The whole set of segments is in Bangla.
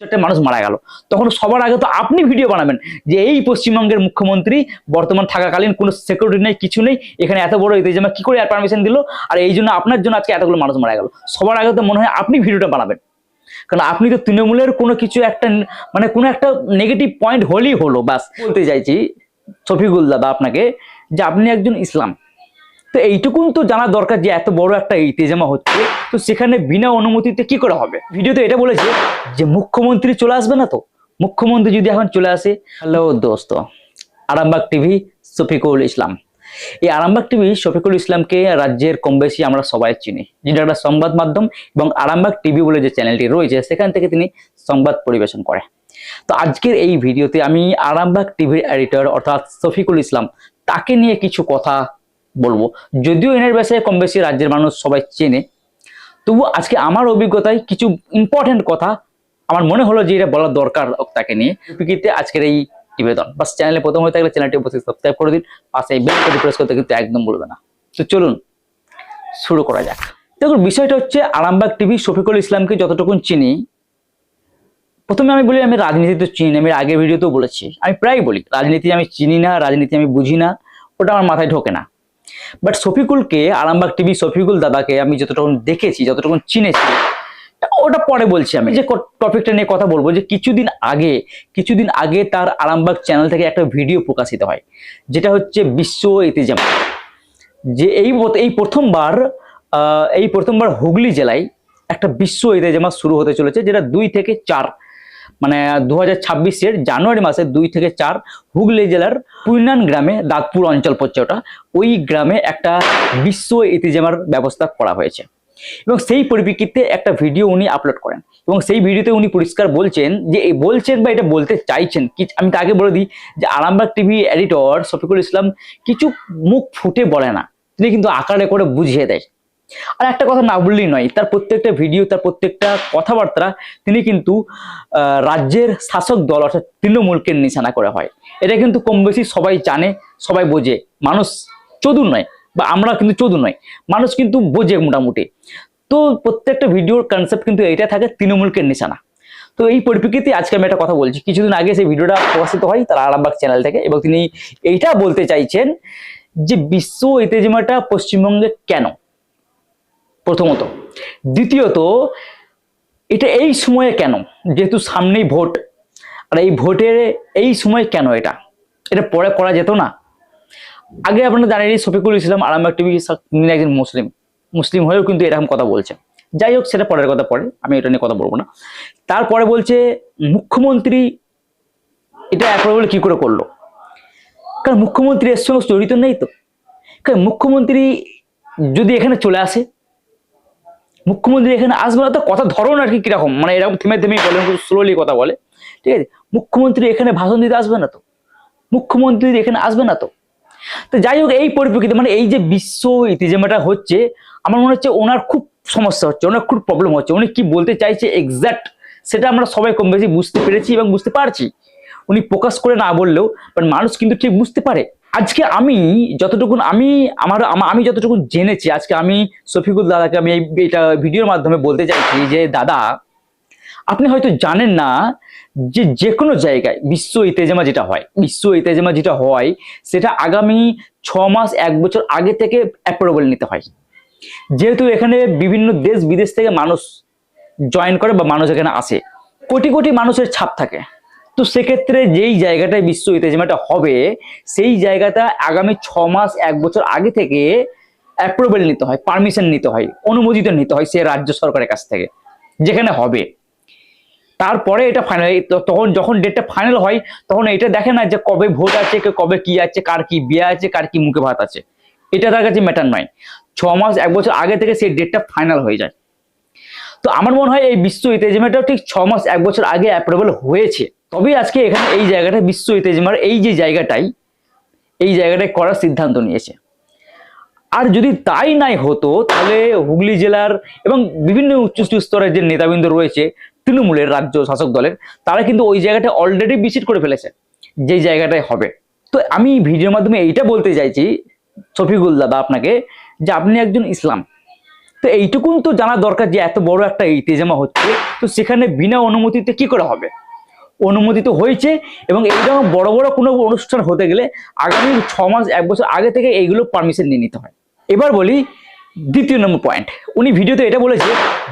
চারটে মানুষ মারা গেল। তখন সবার আগে তো আপনি ভিডিও বানাবেন যে এই পশ্চিমবঙ্গের মুখ্যমন্ত্রী বর্তমান থাকাকালীন কোনো সিকিউরিটি নেই, কিছু নেই, এখানে এত বড় ইতিজামা কি করে আর পারমিশন দিল? আর এই জন্য আপনার জন্য আজকে এতগুলো মানুষ মারা গেল। সবার আগে তো মনে হয় আপনি ভিডিওটা বানাবেন। কারণ আপনি তো তৃণমূলের কোনো কিছু একটা মানে কোনো একটা নেগেটিভ পয়েন্ট হলেই হলো বাস বলতে চাইছি, শফিকুল দাদা আপনাকে, যে আপনি একজন ইসলাম। তো এইটুকুন তো জানা দরকার যে এত বড় একটা ইতেজামা হচ্ছে। তো সেখানে বিনা অনুমতিতে কি করে হবে? ভিডিওতে এটা বলেছে যে মুখ্যমন্ত্রী চলে আসবে না তো? মুখ্যমন্ত্রী যদি এখন চলে আসে, হ্যালো দোস্ত, আরামবাগ টিভি, শফিকুল ইসলাম। এই আরামবাগ টিভি, শফিকুল ইসলামকে রাজ্যের কম বেশি আমরা সবাই চিনি। যেটা একটা সংবাদ মাধ্যম এবং আরামবাগ টিভি বলে যে চ্যানেলটি রয়েছে, সেখান থেকে তিনি সংবাদ পরিবেশন করে তো আজকের এই ভিডিওতে আমি আরামবাগ টিভির এডিটর অর্থাৎ শফিকুল ইসলাম তাকে নিয়ে কিছু কথা বলব। যদিও এনার বিষয়ে কম বেশি রাজ্যের মানুষ সবাই চেনে তবু আজকে আমার অভিজ্ঞতায় কিছু ইম্পর্টেন্ট কথা আমার মনে হলো যে এটা বলা দরকার তাকে নিয়ে। প্রকৃতিতে আজকের এই নিবেদন। বাস চ্যানেলে প্রথম হয়ে থাকলে চ্যানেলটি অবশ্যই সাবস্ক্রাইব করে দিন, পাশে এই বেল প্রেস করতে কিন্তু একদম বলবে না। তো চলুন, শুরু করা যাক। দেখুন, বিষয়টা হচ্ছে আরামবাগ টিভি শফিকুল ইসলামকে যতটুকু চিনি, প্রথমে আমি বলি আমি রাজনীতি তো চিনি আমি আগের ভিডিওতেও বলেছি। আমি প্রায় বলি, রাজনীতি আমি চিনি না, রাজনীতি আমি বুঝি না, ওটা আমার মাথায় ঢোকে না। বাট শফিকুলকে, আরামবাগ টিভি শফিকুল দাদাকে আমি যতটুকু দেখেছি যতটুকু চিনেছি, ওটা পরে বলছি আমি যে টপিকটা নিয়ে কথা বলব যে কিছুদিন আগে কিছুদিন আগে তার আরামবাগ চ্যানেল থেকে একটা ভিডিও প্রকাশিত হয়, যেটা হচ্ছে বিশ্ব ইতিজাম যে এই এই প্রথমবার এই প্রথমবার হুগলি জেলায় একটা বিশ্ব ইতেজামা শুরু হতে চলেছে, যেটা দুই থেকে চার মানে দু হাজার জানুয়ারি মাসে দুই থেকে চার হুগলি জেলার পুইনান গ্রামে দাঁতপুর অঞ্চল পড়ছে ওটা। ওই গ্রামে একটা বিশ্ব ইতিজামার ব্যবস্থা করা হয়েছে। এবং সেই পরিপ্রেক্ষিতে একটা ভিডিও উনি আপলোড করেন। এবং সেই ভিডিওতে উনি পরিষ্কার বলছেন যে বলছেন বা এটা বলতে চাইছেন কি, আমি তাকে বলে দিই যে, আরামবাগ টিভি এডিটর শফিকুল ইসলাম কিছু মুখ ফুটে বলে না। তিনি কিন্তু আকারে করে বুঝিয়ে দেয়। আর একটা কথা না বললেই নয়, তার প্রত্যেকটা ভিডিও তার প্রত্যেকটা কথাবার্তা তিনি কিন্তু রাজ্যের শাসক দল অর্থাৎ তৃণমূলকে নিশানা করে হয়। এটা কিন্তু কম বেশি সবাই জানে, সবাই বোঝে। মানুষ চতুর নয়, বা আমরা কিন্তু চতুর নয়, মানুষ কিন্তু বোঝে মোটামুটি। তো প্রত্যেকটা ভিডিওর কনসেপ্ট কিন্তু এইটা থাকে, তৃণমূলকে নিশানা। তো এই পরিপ্রেক্ষিতে আজকে আমি একটা কথা বলছি। কিছুদিন আগে সেই ভিডিওটা প্রকাশিত হয় তার আরামবাগ চ্যানেল থেকে এবং তিনি এইটা বলতে চাইছেন যে বিশ্ব ইতেজিমাটা পশ্চিমবঙ্গে কেন? প্রথমত। দ্বিতীয়ত, এটা এই সময়ে কেন? যেহেতু সামনেই ভোট। আর এই ভোটের এই সময় কেন এটা? এটা পরে করা যেত না। আগে আপনারা জানেন শফিকুল ইসলাম আরামবাগ টিভি তিনি একজন মুসলিম। মুসলিম হয়েও কিন্তু এরকম কথা বলছে। যাই হোক, সেটা পরের কথা পরে। আমি এটা নিয়ে কথা বলব না। তারপরে বলছে, মুখ্যমন্ত্রী এটা বলে কি করে করল? কারণ মুখ্যমন্ত্রী এর সঙ্গে জড়িত নেই তো। কারণ মুখ্যমন্ত্রী যদি এখানে চলে আসে মুখ্যমন্ত্রী এখানে আসবে না, তো কথা ধরুন আর কি কীরকম। মানে এরকম থেমে থেমে খুব স্লোলি কথা বলে। ঠিক আছে? মুখ্যমন্ত্রী এখানে ভাষণ দিতে আসবে না তো? মুখ্যমন্ত্রী এখানে আসবে না তো? তো যাই হোক, এই পরিপ্রেক্ষিতে মানে এই যে বিশ্ব ইতিজামাটা হচ্ছে, আমার মনে হচ্ছে ওনার খুব সমস্যা হচ্ছে, ওনার খুব প্রবলেম হচ্ছে। উনি কি বলতে চাইছে এক্সাক্ট সেটা আমরা সবাই কম বেশি বুঝতে পেরেছি এবং বুঝতে পারছি। উনি প্রকাশ করে না বললেও বাট মানুষ কিন্তু ঠিক বুঝতে পারে। আজকে আমি যতটুকু আমি আমার, আমি যতটুকু জেনেছি, আজকে আমি শফিকুল দাদাকে আমি এটা ভিডিওর মাধ্যমে বলতে চাইছি যে, দাদা, আপনি হয়তো জানেন না যে যে কোনো জায়গায় বিশ্ব ইতেজামা যেটা হয়, বিশ্ব ইতেজেমা যেটা হয়, সেটা আগামী ছ মাস, এক বছর আগে থেকে অ্যাপ্রুভাল নিতে হয়। যেহেতু এখানে বিভিন্ন দেশ বিদেশ থেকে মানুষ জয়েন করে বা মানুষ এখানে আসে, কোটি কোটি মানুষের ছাপ থাকে। তো সেক্ষেত্রে যেই জায়গাটায় বিশ্ব ইতেজামাটা হবে, সেই জায়গাটা আগামী ছ মাস, এক বছর আগে থেকে অ্যাপ্রুভাল নিতে হয় পারমিশন নিতে হয়, অনুমোদিত নিতে হয় সে রাজ্য সরকারের কাছ থেকে, যেখানে হবে। তারপরে এটা ফাইনাল তখন যখন ডেটটা ফাইনাল হয়, তখন এটা দেখে না যে কবে ভোট আছে, কে কবে কি আছে, কার কি বিয়ে আছে, কার কি মুখে ভাত আছে। এটা তার কাছে ম্যাটার নয়। ছ মাস, এক বছর আগে থেকে সেই ডেটটা ফাইনাল হয়ে যায়। তো আমার মনে হয় এই বিশ্ব ইতেজিমাটাও ঠিক ছ মাস, এক বছর আগে অ্যাপ্রুভাল হয়েছে। তবেই আজকে এখানে এই জায়গাটা বিশ্ব ইতেজিমার এই যে জায়গাটাই, এই জায়গাটায় করার সিদ্ধান্ত নিয়েছে। আর যদি তাই নাই হতো, তাহলে হুগলি জেলার এবং বিভিন্ন উচ্চ স্তরের যে নেতাবৃন্দ রয়েছে, তৃণমূলের রাজ্য শাসক দলের, তারা কিন্তু ওই জায়গাটা অলরেডি ভিজিট করে ফেলেছে, যে জায়গাটায় হবে। তো আমি ভিডিওর মাধ্যমে এইটা বলতে চাইছি, শফিকুল দাদা আপনাকে, যে আপনি একজন ইসলাম। তো এইটুকুন তো জানা দরকার যে এত বড় একটা ইতেজামা হচ্ছে, তো সেখানে বিনা অনুমতিতে কি করে হবে? অনুমতি তো হয়েছে এবং এই এইরকম বড় বড় কোনো অনুষ্ঠান হতে গেলে আগামী ছ মাস, এক বছর আগে থেকে এইগুলো পারমিশন নিয়ে নিতে হয়। এবার বলি দ্বিতীয় নম্বর পয়েন্ট উনি ভিডিওতে এটা বলেছে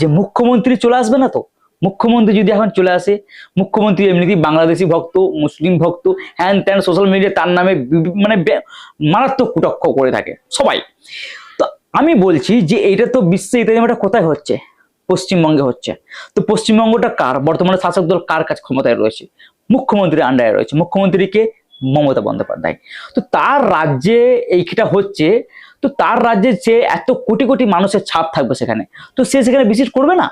যে মুখ্যমন্ত্রী চলে আসবে না তো? মুখ্যমন্ত্রী যদি এখন চলে আসে, মুখ্যমন্ত্রী এমনিতেই বাংলাদেশি ভক্ত, মুসলিম ভক্ত, হ্যান ত্যান সোশ্যাল মিডিয়া তার নামে মানে মারাত্মক কুটক্ষ করে থাকে সবাই। তো আমি বলছি যে এইটা তো বিশ্ব ইতিহাসটা কোথায় হচ্ছে? পশ্চিমবঙ্গে হচ্ছে। তো পশ্চিমবঙ্গটা কার? বর্তমানে শাসক দল কার কাছে ক্ষমতায় রয়েছে? মুখ্যমন্ত্রীর আন্ডারে রয়েছে। মুখ্যমন্ত্রীকে মমতা বন্দ্যোপাধ্যায়। তো তার রাজ্যে এইটা হচ্ছে, তো তার রাজ্যে যে এত কোটি কোটি মানুষের ছাপ থাকবে সেখানে। তো সে সেখানে ভিজিট করবে না?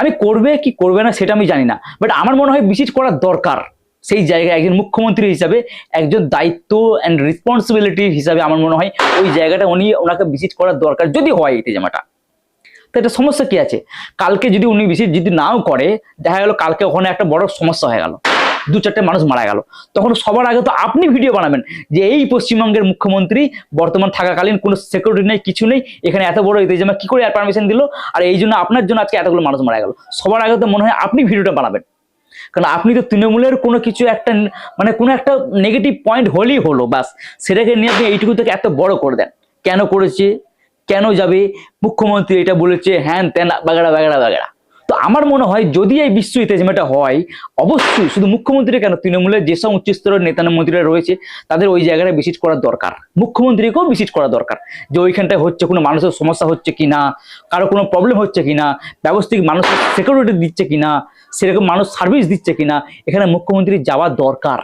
আমি করবে কি করবে না সেটা আমি জানি না। বাট আমার মনে হয় ভিজিট করার দরকার। সেই জায়গায় একজন মুখ্যমন্ত্রী হিসাবে, একজন দায়িত্ব অ্যান্ড রেসপন্সিবিলিটি হিসাবে আমার মনে হয় ওই জায়গাটা উনি ওনাকে ভিজিট করার দরকার। যদি হয় এই জামাটা তো এটা সমস্যা কি আছে? কালকে যদি উনি ভিজিট যদি নাও করে, দেখা গেল কালকে ওখানে একটা বড় সমস্যা হয়ে গেল। দু চারটে মানুষ মারা গেল। তখন সবার আগে তো আপনি ভিডিও বানাবেন যে এই পশ্চিমবঙ্গের মুখ্যমন্ত্রী বর্তমান থাকাকালীন কোনো সিকিউরিটি নেই, কিছু নেই, এখানে এত বড় ইতেজামা কি করে পারমিশন দিল? আর এই জন্য আপনার জন্য আজকে এতগুলো মানুষ মারা গেল। সবার আগে তো মনে হয় আপনি ভিডিওটা বানাবেন। কারণ আপনি তো তৃণমূলের কোনো কিছু একটা মানে কোনো একটা নেগেটিভ পয়েন্ট হলেই হলো বাস সেটাকে নিয়ে আপনি এইটুকু থেকে এত বড় করে দেন। কেন করেছে? কেন যাবে? মুখ্যমন্ত্রী এটা বলেছে, হ্যান ত্যান, বাগেড়া বাগেড়া বাগেড়া। তো আমার মনে হয় যদি এই বিশ্ব ইতেজমাটা হয়, অবশ্যই শুধু মুখ্যমন্ত্রী কেন? তৃণমূলের যেসব উচ্চস্তরের নেতা মন্ত্রীরা রয়েছে, তাদের ওই জায়গাটা ভিজিট করার দরকার। মুখ্যমন্ত্রীকেও ভিজিট করা দরকার। যে ওইখানটায় হচ্ছে কোনো মানুষের সমস্যা হচ্ছে কি না কারও কোনো প্রবলেম হচ্ছে কি না ব্যবস্থিক মানুষের সিকিউরিটি দিচ্ছে কি না সেরকম মানুষ সার্ভিস দিচ্ছে কি না এখানে মুখ্যমন্ত্রী যাওয়া দরকার।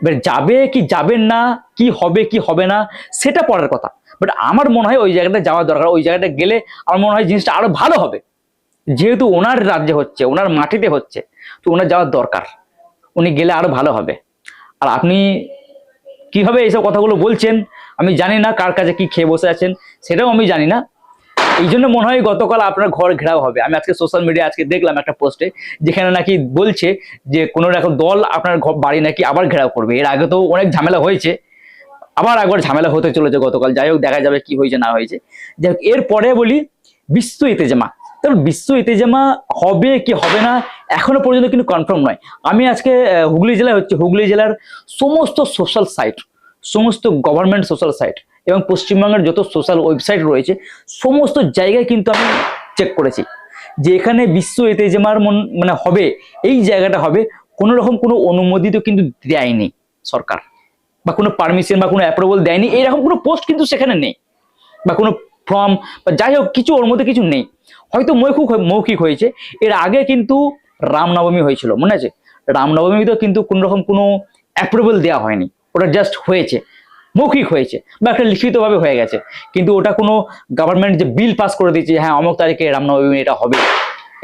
এবার যাবে কি যাবেন না, কি হবে কি হবে না, সেটা পড়ার কথা। বাট আমার মনে হয় ওই জায়গাটা যাওয়া দরকার, ওই জায়গাটা গেলে আমার মনে হয় জিনিসটা আরও ভালো হবে। যেহেতু ওনার রাজ্যে হচ্ছে, ওনার মাটিতে হচ্ছে, তো ওনার যাওয়ার দরকার। উনি গেলে আরও ভালো হবে। আর আপনি কীভাবে এইসব কথাগুলো বলছেন, আমি জানি না কার কাছে কি খেয়ে বসে আছেন, সেটাও আমি জানি না। এই জন্য মনে হয় গতকাল আপনার ঘর ঘেরাও হবে। আমি আজকে সোশ্যাল মিডিয়া আজকে দেখলাম একটা পোস্টে যেখানে নাকি বলছে যে কোনো রকম দল আপনার বাড়ি নাকি আবার ঘেরাও করবে। এর আগে তো অনেক ঝামেলা হয়েছে। আবার একবার ঝামেলা হতে চলেছে গতকাল। যাই হোক, দেখা যাবে কি হয়েছে, না হয়েছে। যাই হোক, এরপরে বলি বিশ্ব ইতেজামা কারণ বিশ্ব ইতেজামা হবে কি হবে না, এখনও পর্যন্ত কিন্তু কনফার্ম নয়। আমি আজকে হুগলি জেলায় হচ্ছে, হুগলি জেলার সমস্ত সোশ্যাল সাইট সমস্ত গভর্নমেন্ট সোশ্যাল সাইট এবং পশ্চিমবঙ্গের যত সোশ্যাল ওয়েবসাইট রয়েছে, সমস্ত জায়গায় কিন্তু আমি চেক করেছি যে এখানে বিশ্ব ইতেজামার মন মানে হবে, এই জায়গাটা হবে, কোনো রকম কোনো অনুমোদিত কিন্তু দেয়নি সরকার। বা কোনো পারমিশন বা কোনো অ্যাপ্রুভাল দেয়নি, এইরকম কোনো পোস্ট কিন্তু সেখানে নেই। বা কোনো ফর্ম বা যাই হোক, কিছু ওর মধ্যে কিছু নেই। হয়তো মৌখিক মৌখিক হয়েছে। এর আগে কিন্তু রামনবমী হয়েছিল, মনে আছে? রামনবমীতেও কিন্তু কোনো রকম কোনো অ্যাপ্রুভাল দেওয়া হয়নি। ওটা জাস্ট হয়েছে, মৌখিক হয়েছে বা একটা লিখিতভাবে হয়ে গেছে। কিন্তু ওটা কোনো গভর্নমেন্ট যে বিল পাস করে দিয়েছে হ্যাঁ অমুক তারিখে রামনবমী এটা হবে,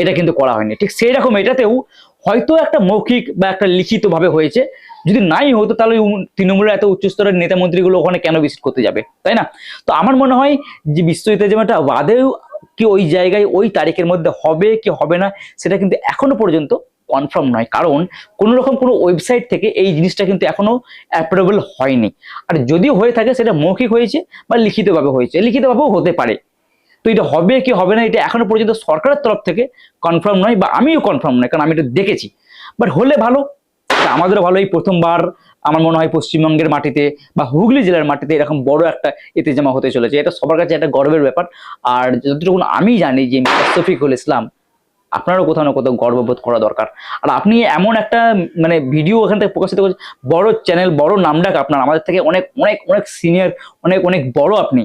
এটা কিন্তু করা হয়নি। ঠিক সেই রকম এটাতেও হয়তো একটা মৌখিক বা একটা লিখিতভাবে হয়েছে। যদি নাই হতো, তাহলে তৃণমূলের এত উচ্চস্তরের নেতা মন্ত্রীগুলো ওখানে কেন ভিজিট করতে যাবে, তাই না? তো আমার মনে হয় যে বিশ্ব ইতিহাসটা বাদেও কি ওই জায়গায় ওই তারিখের মধ্যে হবে কি হবে না, সেটা কিন্তু এখনও পর্যন্ত কনফার্ম নয়। কারণ কোনো রকম কোনো ওয়েবসাইট থেকে এই জিনিসটা কিন্তু এখনও অ্যাপ্রুভেবল হয়নি। আর যদিও হয়ে থাকে, সেটা মৌখিক হয়েছে বা লিখিতভাবে হয়েছে। লিখিতভাবেও হতে পারে। তো এটা হবে কি হবে না, এটা এখনও পর্যন্ত সরকারের তরফ থেকে কনফার্ম নয় বা আমিও কনফার্ম নয়, কারণ আমি এটা দেখেছি। বাট হলে ভালো আমাদেরও ভালো, এই প্রথমবার আমার মনে হয় পশ্চিমবঙ্গের মাটিতে বা হুগলি জেলার মাটিতে এরকম বড় একটা এতে জমা হতে চলেছে। এটা সবার কাছে একটা গর্বের ব্যাপার। আর যতটুকু আমি জানি যে শফিকুল ইসলাম আপনারও কোথাও না কোথাও গর্ববোধ করা দরকার। আর আপনি এমন একটা মানে ভিডিও ওখান থেকে প্রকাশিত করছেন, বড় চ্যানেল বড় নামডাক আপনার, আমাদের থেকে অনেক অনেক অনেক সিনিয়র অনেক অনেক বড় আপনি।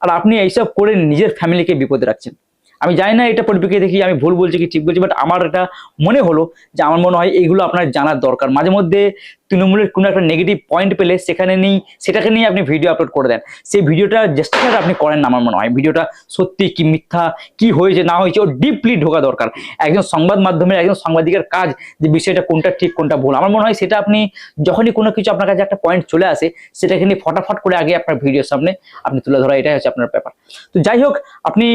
আর আপনি এইসব করে নিজের ফ্যামিলিকে বিপদে রাখছেন। আমি জানি না এটা পরিপ্রেক্ষিতে দেখি, আমি ভুল বলছি কি ঠিক বলছি বাট আমার এটা মনে হলো যে আমার মনে হয় এইগুলো আপনার জানার দরকার। মাঝে মধ্যে তৃণমূলের কোনো একটা নেগেটিভ পয়েন্ট পেলে সেখানে নিয়ে সেটাকে নিয়ে আপনি ভিডিও আপলোড করে দেন। সেই ভিডিওটা জাস্টিফাইড আপনি করেন না, আমার মনে হয়। ভিডিওটা সত্যি কি মিথ্যা, কি হয়েছে, না হয়েছে ও ডিপলি ঢোকা দরকার। একজন সংবাদ মাধ্যমের, একজন সাংবাদিকের কাজ যে বিষয়টা কোনটা ঠিক, কোনটা ভুল। আমার মনে হয় সেটা আপনি যখনই কোনো কিছু আপনার কাছে একটা পয়েন্ট চলে আসে, সেটাকে নিয়ে ফটাফট করে আগে আপনার ভিডিওর সামনে আপনি তুলে ধরা, এটাই হচ্ছে আপনার ব্যাপার। তো যাই হোক, আপনি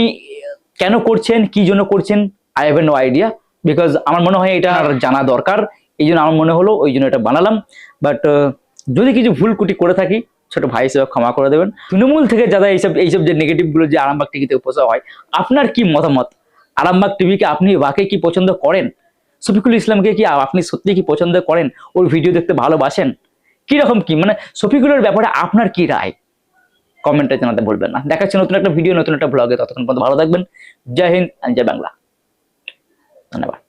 কেন করছেন, কি জন্য করছেন I have no idea because আমার মনে হয় এটা আর জানা দরকার। এই জন্য আমার মনে হলো, ওই জন্য এটা বানালাম। বাট যদি কিছু ভুল কুটি করে থাকি, ছোট ভাই হিসেবে ক্ষমা করে দেবেন। তৃণমূল থেকে যারা এইসব এইসব যে নেগেটিভগুলো যে আরামবাগ টিভিতে উপস্থিত হয়, আপনার কি মতামত? আরামবাগ টিভিকে আপনি বাকে কি পছন্দ করেন? শফিকুল ইসলামকে কি আপনি সত্যি কি পছন্দ করেন? ওর ভিডিও দেখতে ভালোবাসেন? কীরকম কি? মানে শফিকুলের ব্যাপারে আপনার কি রায়? কমেন্টে জানাতে ভুলবেন না। দেখাচ্ছি নতুন একটা ভিডিও নতুন একটা ব্লগে ততক্ষণ পর্যন্ত ভালো থাকবেন। জয় হিন্দ জয় বাংলা। ধন্যবাদ।